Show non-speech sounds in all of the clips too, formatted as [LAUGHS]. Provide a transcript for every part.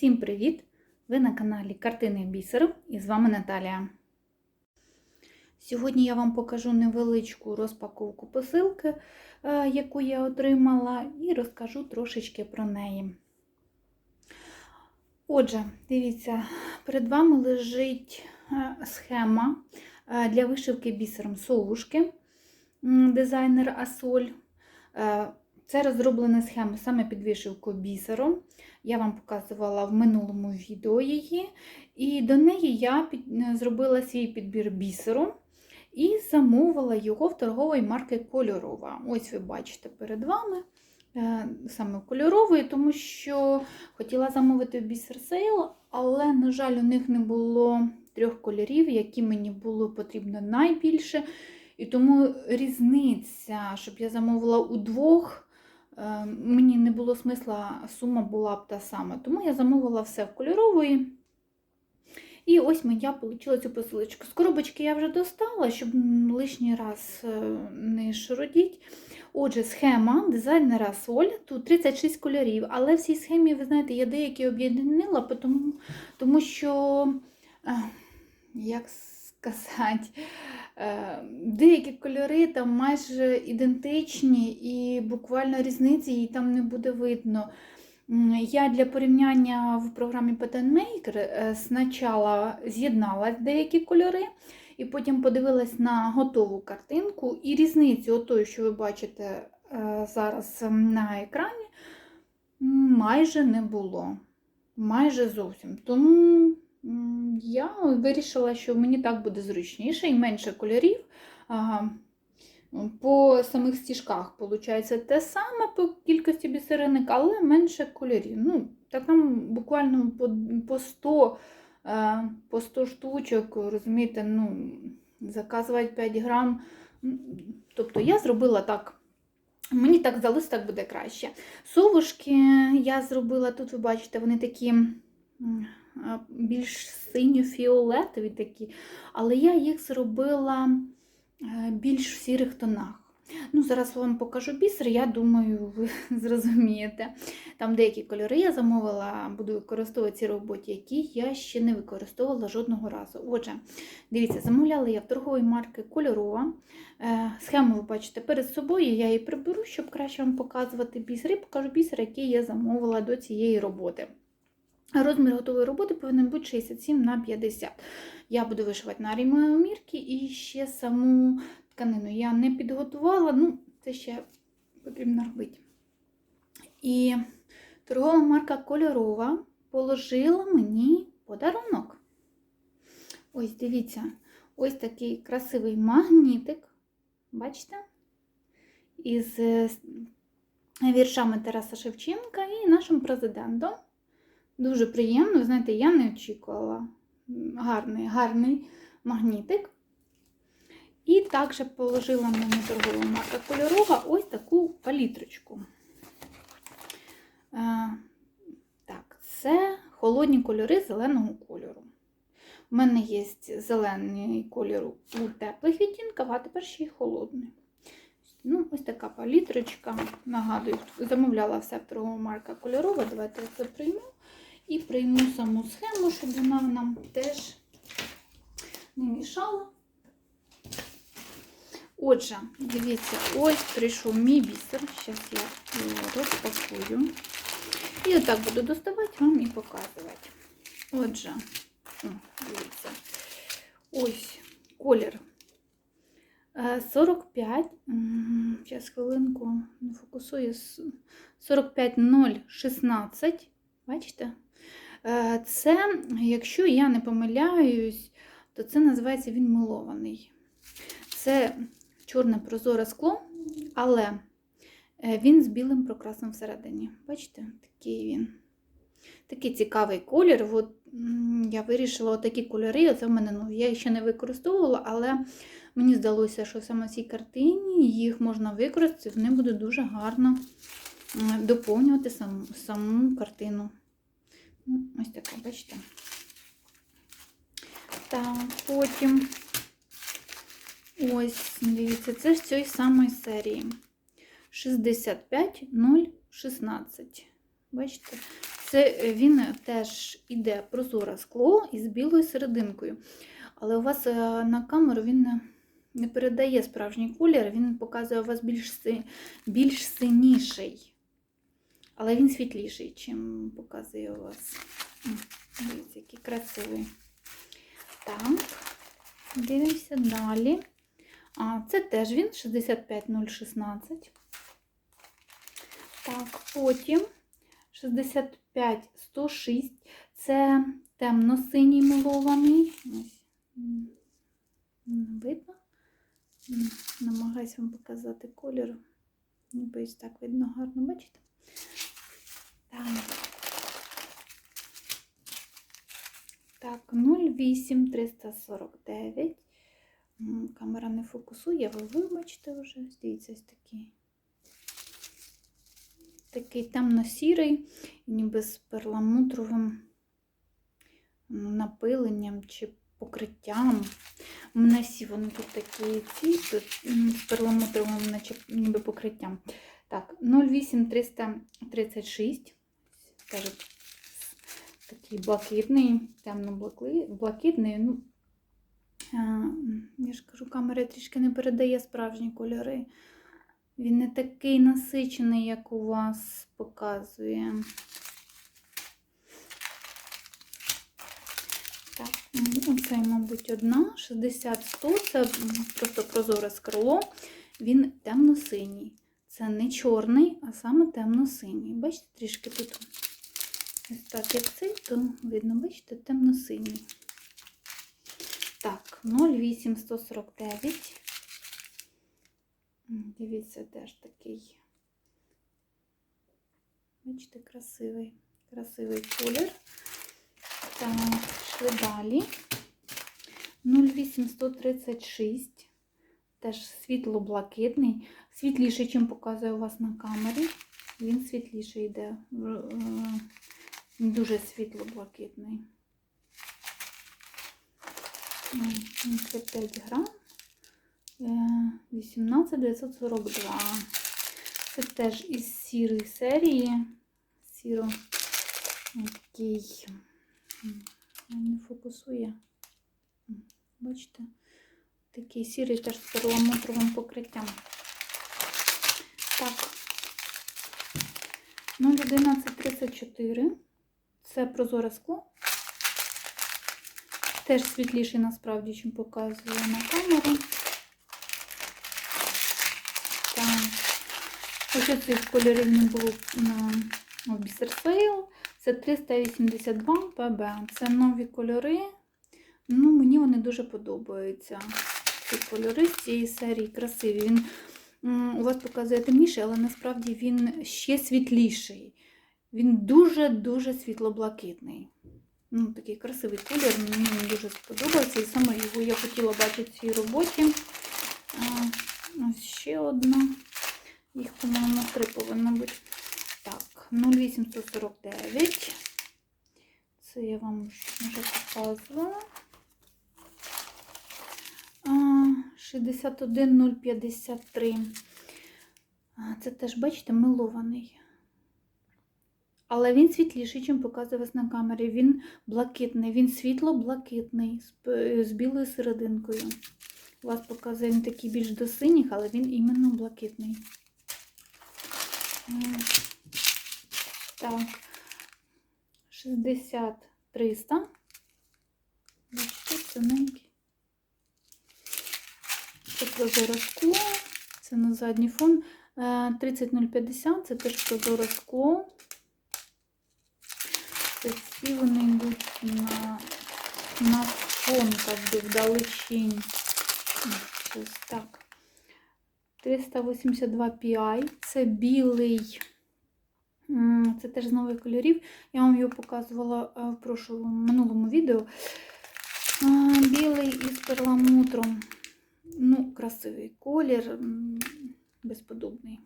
Всім привіт! Ви на каналі Картини бісером і з вами Наталія. Сьогодні я вам покажу невеличку розпаковку посилки, е, яку я отримала, і розкажу трошечки про неї. Отже, дивіться, перед вами лежить е, схема е, для вишивки бісером совушки дизайнер Асоль. Е, Це розроблена схема саме під вишивку бісером. Я вам показувала в минулому відео її. І до неї я під... зробила свій підбір бісеру і замовила його в торгової марки Кольорова. Ось ви бачите перед вами е, саме кольоровий, тому що хотіла замовити бісер сейл, але, на жаль, у них не було трьох кольорів, які мені було потрібно найбільше. І тому різниця, щоб я замовила у двох. Е, Мені не було смисла, сума була б та сама. Тому я замовила все в кольорової. І ось я отримала цю посилочку. З коробочки я вже достала, щоб лишній раз е, не шародіть. Отже, схема дизайнера Соль. Тут 36 кольорів, але в цій схемі, ви знаєте, я деякі об'єднала, тому, тому що, е, як сказати, Е, Деякі кольори там майже ідентичні і буквально різниці їй там не буде видно. Я для порівняння в програмі Pattern Maker е, спочатку з'єднала деякі кольори, і потім подивилась на готову картинку, і різницю, отої, що ви бачите е, зараз на екрані, майже не було. Майже зовсім. Тому Я вирішила, що мені так буде зручніше і менше кольорів. По самих стіжках виходить те саме по кількості бісеринок, але менше кольорів. Ну, так там буквально по, по 100 е, по 100 штучок, розумієте, ну, заказувати 5 грам. Тобто я зробила так. Мені так здалося, так буде краще. Совушки я зробила, тут ви бачите, вони такі більш синьо-фіолетові такі, але я їх зробила е, більш в сірих тонах. Ну, Зараз вам покажу бісер, я думаю, ви [LAUGHS] зрозумієте. Там деякі кольори я замовила, буду використовувати ці роботі, які я ще не використовувала жодного разу. Отже, дивіться, замовляла я в торгової марки кольорова. Е, Схему ви бачите перед собою, я її приберу, щоб краще вам показувати бісер, і покажу бісер, який я замовила до цієї роботи. Розмір готової роботи повинен бути 67 на 50. Я буду вишивати на рівномірки і ще саму тканину я не підготувала, ну, це ще потрібно робити. І торгова марка кольорова положила мені подарунок. Ось дивіться, ось такий красивий магнітик. Бачите? Із е, віршами Тараса Шевченка і нашим президентом. Дуже приємно, знаєте, я не очікувала. Гарний, гарний магнітик. І також положила мені торгова марка кольорова ось таку палітрочку. Е, так, це холодні кольори зеленого кольору. У мене є зелений кольор у теплих відтінках, а тепер ще й холодний. Ну, ось така палітрочка. Нагадую, замовляла все торгова марка кольорова. Давайте я це прийму. І прийму саму схему, щоб вона нам теж не мішала. Отже, дивіться, ось прийшов мій бісер. Зараз я його розпакую. І отак буду доставати вам і показувати. Отже, дивіться, ось колір Е, 45. Зараз хвилинку не фокусую. 45016. Бачите? Е, Це, якщо я не помиляюсь, то це називається він милований. Це чорне прозоре скло, але е, він з білим прокрасом всередині. Бачите, такий він. Такий цікавий колір. От, я вирішила такі кольори. Оце в мене ну, я ще не використовувала, але мені здалося, що саме в цій картині їх можна використати, вони будуть дуже гарно доповнювати саму, саму картину. Ось така, бачите. Так, потім ось, дивіться, це з цієї самої серії. 65016. Бачите? Це е, він теж іде прозоре скло із білою серединкою. Але у вас е, на камеру він не, передає справжній колір, він показує у вас більш, більш синіший. Але він світліший, чим показує у вас. Дивіться, який красивий. Так, дивимося далі. А, це теж він 65016. Так, потім 65106. Це темно-синій милований. Ось. не Видно? М, Намагаюсь вам показати кольор. Ніби ось так видно гарно, бачите? Так. Так, 08349. М, Камера не фокусує, ви вибачте вже. Дивіться, ось такий. Такий темно-сірий, ніби з перламутровим напиленням чи покриттям. У всі вони тут такі ці з перламутровим, ніби покриттям. Так, 08336. Теж такий блакитний, темно-блакитний. Ну, я ж кажу, камера трішки не передає справжні кольори. Він не такий насичений, як у вас показує. Так, ну, оце, мабуть, одна. 60-100, це просто прозоре скрало. Він темно-синій. Це не чорний, а саме темно-синій. Бачите, трішки тут ось так, як цей, то видно, бачите, темно-синій. Так, 08149. Дивіться, теж такий. Бачите, красивий, красивий колір. Так, йшли далі. 08136. Теж світло-блакитний. Світліший, ніж показує у вас на камері. Він світліший йде. Е, дуже світло-блакитний. Це 5 грам. Е, 18942. Це теж із сірої серії. Сіро який не фокусує. Бачите? Такий сірий теж з перламутровим покриттям. Так. 01134. Це прозоре скло. Теж світліший насправді, чим показує на камеру. Так. Ось цих кольорів не було на в Це 382 ПБ. Це нові кольори. Ну, мені вони дуже подобаються. Ці кольори з цієї серії красиві. Він у вас показує темніший, але насправді він ще світліший. Він дуже-дуже світло-блакитний. Ну, такий красивий колір, мені він дуже сподобався. І саме його я хотіла бачити в цій роботі. Ось ще одна. Їх, по-моєму, три повинно бути. Так, 0849. Це я вам вже показувала. 61053. Це теж, бачите, милований. Але він світліший, чим показує вас на камері. Він блакитний, він світло-блакитний з, білою серединкою. У вас показує він такий більш до синіх, але він іменно блакитний. Так. 60 300. Бачите, тоненький. Це прозоре скло. Це на задній фон. Е, 30050 це теж прозоре скло. Це всі вони йдуть на, на фон, би вдалечінь. Ось так. 382 PI. Це білий. Це теж з нових кольорів. Я вам його показувала е, в прошлому минулому відео. А, Білий із перламутром. Ну, красивий колір, безподобний.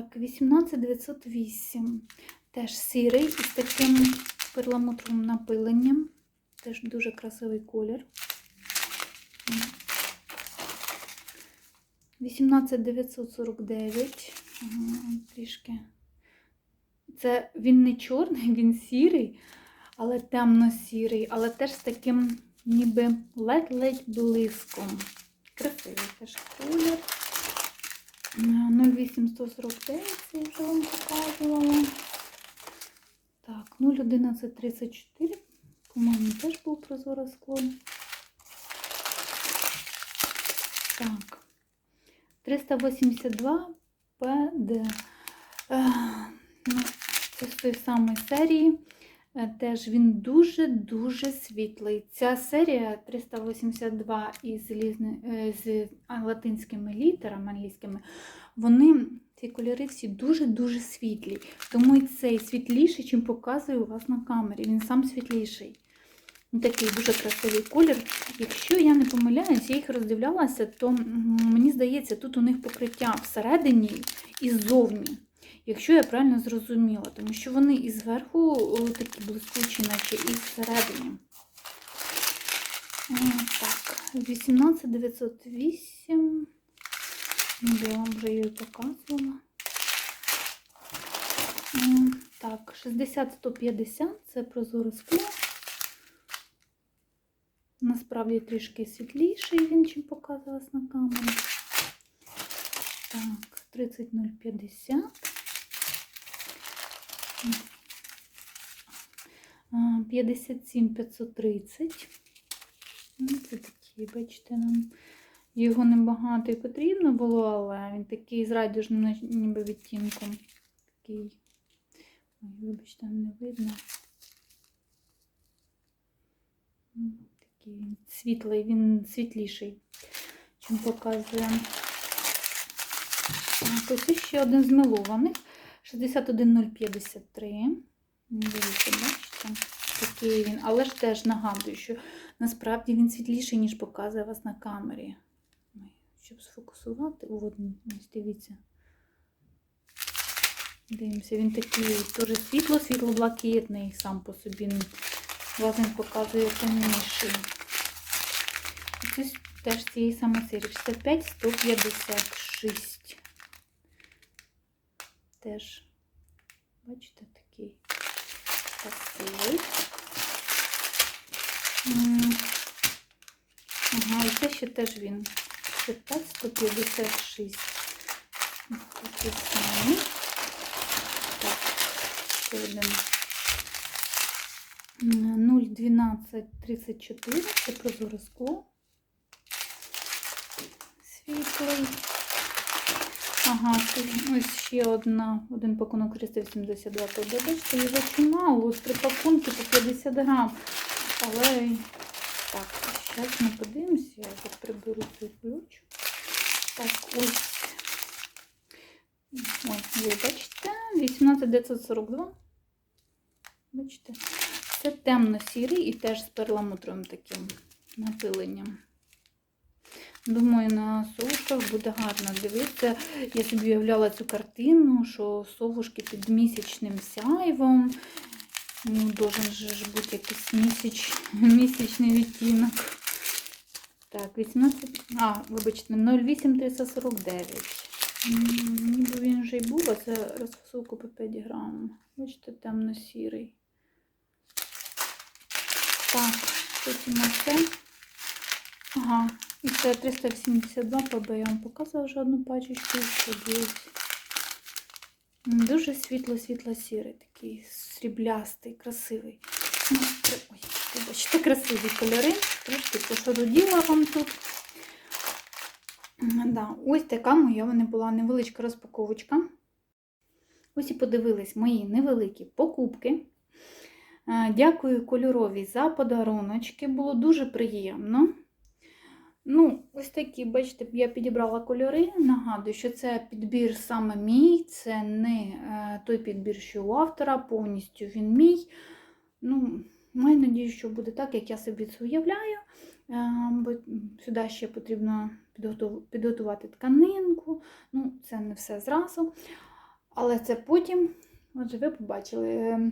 Так, 18908. Теж сірий із таким перламутровим напиленням. Теж дуже красивий колір. 18949. Трішки. Це він не чорний, [LAUGHS] він сірий, але темно-сірий, але теж з таким ніби ледь-ледь блиском. Красивий теж колір. Е, 08149, це я вже вам показувала. Так, 01134. По-моєму, теж був прозоре скло. Так. 382 ПД. Е, ну, Це з тої самої серії. Е, Теж він дуже-дуже світлий. Ця серія 382 із, е, з латинськими літерами англійськими, вони, ці кольори всі дуже-дуже світлі. Тому і цей світліший, чим показує у вас на камері. Він сам світліший. Такий дуже красивий колір. Якщо я не помиляюсь, я їх роздивлялася, то мені здається, тут у них покриття всередині і ззовні. Якщо я правильно зрозуміла, тому що вони і зверху такі блискучі, наче і всередині. Так, 18908. Ну, Я вам вже її показувала. Так, 60-150 це прозоре скло. Насправді трішки світліший він, чим показувалось на камері. Так, 30050. А, 57 530. Ну, Це такі, бачите, нам його небагато і потрібно було, але він такий з радіжним ніби відтінком. Такий. Ой, вибачте, не видно. Такий він світлий, він світліший, чим показує. Ось ще один з милованих. 61053. Дивіться, бачите? Такий він. Але ж теж нагадую, що насправді він світліший, ніж показує вас на камері. Щоб сфокусувати, от, ось дивіться. Дивимося, він такий теж світло, світло-блакитний сам по собі. Вас він показує темніший. Ось теж цієї самої серії. 65 156. Теж, бачите, Ага, і це ще теж він. 65 156. Ось Такий самий. Так, ще один. 01234. Це прозоре скло. Світлий. Ага, тут ось ще одна, один пакунок 382 тобто, бачите, його чимало, ось три пакунки по 50 грам. Але так, зараз ми подивимося, я тут приберу цей ключ. Так, ось. Ось, ви бачите, 18942. Бачите, це темно-сірий і теж з перламутровим таким напиленням. Думаю, на совушках буде гарно дивитися. Я собі уявляла цю картину, що совушки під місячним сяйвом. Ну, должен же бути якийсь місяч, місячний відтінок. Так, 18. А, вибачте, 08349. Ніби він вже й був, а це розфасовка по 5 грам. Бачите, темно-сірий. Так, потім оце. Ага, і це 382 ПБ. Я вам показувала вже одну пачечку. Дуже світло-світло-сірий, такий сріблястий, красивий. Ну, Ой, вибачте, красиві кольори. Трошки пошаруділа вам тут. Да, ось така моя вона була невеличка розпаковочка. Ось і подивились мої невеликі покупки. Е, Дякую кольорові за подаруночки. Було дуже приємно. Ну, ось такі, бачите, я підібрала кольори. Нагадую, що це підбір саме мій, це не е, той підбір, що у автора, повністю він мій. Ну, маю надію, що буде так, як я собі це уявляю. Е, бо сюди ще потрібно підготувати тканинку. Ну, це не все зразу. Але це потім. Отже, ви побачили е,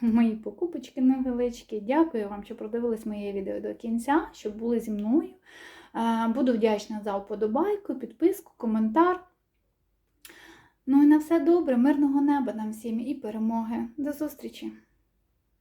мої покупочки невеличкі. Дякую вам, що продивились моє відео до кінця, що були зі мною. Е, Буду вдячна за вподобайку, підписку, коментар. Ну і на все добре, мирного неба нам всім і перемоги. До зустрічі!